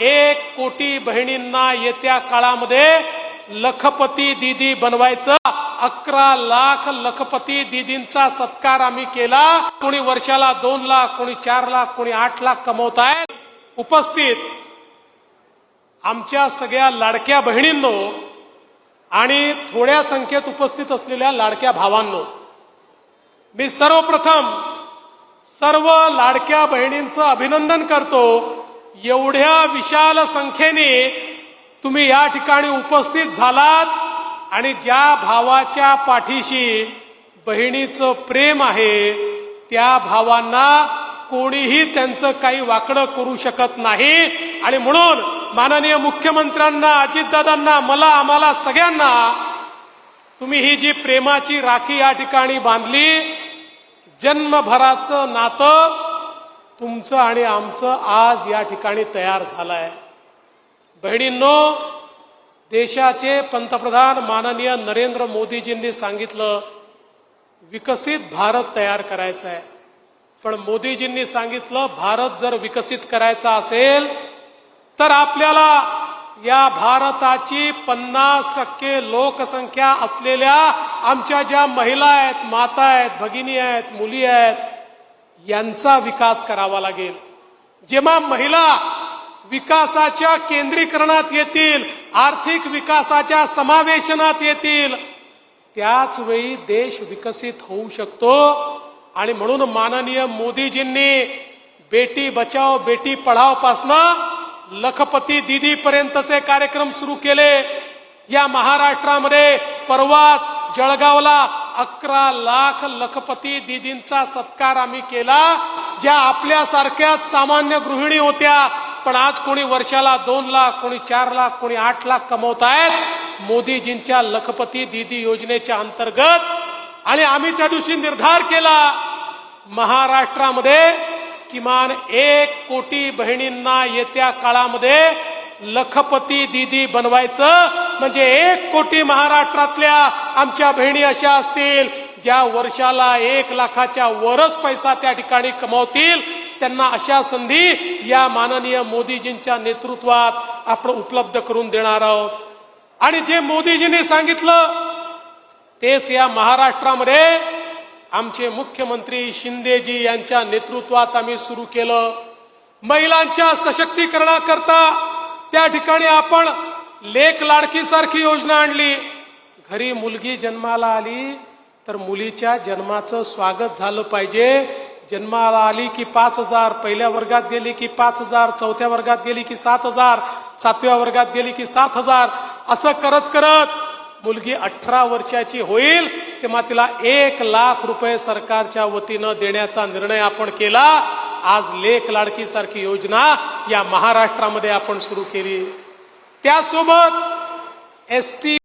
एक कोटी बहिणींना येत्या काळामध्ये लखपती दीदी बनवायचं. अकरा लाख लखपती दीदींचा सत्कार आम्ही केला. कोणी वर्षाला दोन लाख कोणी चार लाख कोणी आठ लाख कमवत आहेत उपस्थित आमच्या सगळ्या लाडक्या बहिणींनो आणि थोड्या संख्येत उपस्थित असलेल्या लाडक्या भावांनो मी सर्वप्रथम सर्व लाडक्या बहिणींचं अभिनंदन करतो. एवढ्या विशाल संख्येने तुम्ही या ठिकाणी उपस्थित झालात आणि ज्या भावाच्या पाठीशी बहिणीचं प्रेम आहे त्या भावांना कोणीही त्यांचं काही वाकडं करू शकत नाही. आणि म्हणून माननीय मुख्यमंत्र्यांना अजितदादांना मला आम्हाला सगळ्यांना तुम्ही ही जी प्रेमाची राखी या ठिकाणी बांधली जन्मभराचं नातं तुमचं आणि आमचं आज या ठिकाणी तयार झालं आहे बहिणींनो देशाचे पंतप्रधान माननीय नरेंद्र मोदीजींनी सांगितलं विकसित भारत तयार करायचा आहे पण मोदीजींनी सांगितलं भारत जर विकसित करायचा असेल तर आपल्याला या भारताची पन्नास टक्के लोकसंख्या असलेल्या आमच्या ज्या महिला आहेत माता आहेत भगिनी आहेत मुली आहेत यांचा विकास करावा लागेल. जेव्हा महिला विकासाच्या केंद्रीकरणात येतील आर्थिक विकासाच्या समावेशनात येतील त्याच वेळी देश विकसित होऊ शकतो. आणि म्हणून माननीय मोदीजींनी बेटी बचाव बेटी पढाव पासनं लखपती दिदी पर्यंतचे कार्यक्रम सुरू केले. या महाराष्ट्रामध्ये परवाच जळगावला अकरा लाख लखपती दिदींचा सत्कार आम्ही केला ज्या आपल्यासारख्याच सामान्य गृहिणी होत्या. पण आज कोणी वर्षाला दोन लाख कोणी चार लाख कोणी आठ लाख कमवत आहेत. मोदीजींच्या लखपती दीदी योजनेच्या अंतर्गत आणि आम्ही त्या दिवशी निर्धार केला महाराष्ट्रामध्ये किमान एक कोटी बहिणींना येत्या काळामध्ये लखपती दीदी बनवायचं. म्हणजे एक कोटी महाराष्ट्रातल्या आमच्या बहिणी अशा असतील ज्या वर्षाला एक लाखाच्या वरच पैसा त्या ठिकाणी कमावतील त्यांना अशा संधी या माननीय मोदीजींच्या नेतृत्वात आपण उपलब्ध करून देणार आहोत. आणि जे मोदीजींनी सांगितलं तेच या महाराष्ट्रामध्ये आमचे मुख्यमंत्री शिंदेजी यांच्या नेतृत्वात आम्ही सुरू केलं. महिलांच्या सशक्तीकरणाकरता त्या ठिकाणी आपण लेख लाडकी सारखी योजना आणली. घरी मुलगी जन्माला आली तर मुलीच्या जन्माचं स्वागत झालं पाहिजे. जन्माला आली की पाच हजार पहिल्या वर्गात गेली की पाच हजार चौथ्या वर्गात गेली की सात हजार सातव्या वर्गात गेली की सात हजार. असं करत करत मुलगी अठरा वर्षाची होईल तेव्हा तिला एक लाख रुपये सरकारच्या वतीनं देण्याचा निर्णय आपण केला. आज लेख लाडकी सारखी योजना या महाराष्ट्रामध्ये आपण सुरू केली. त्यासोबत एस टी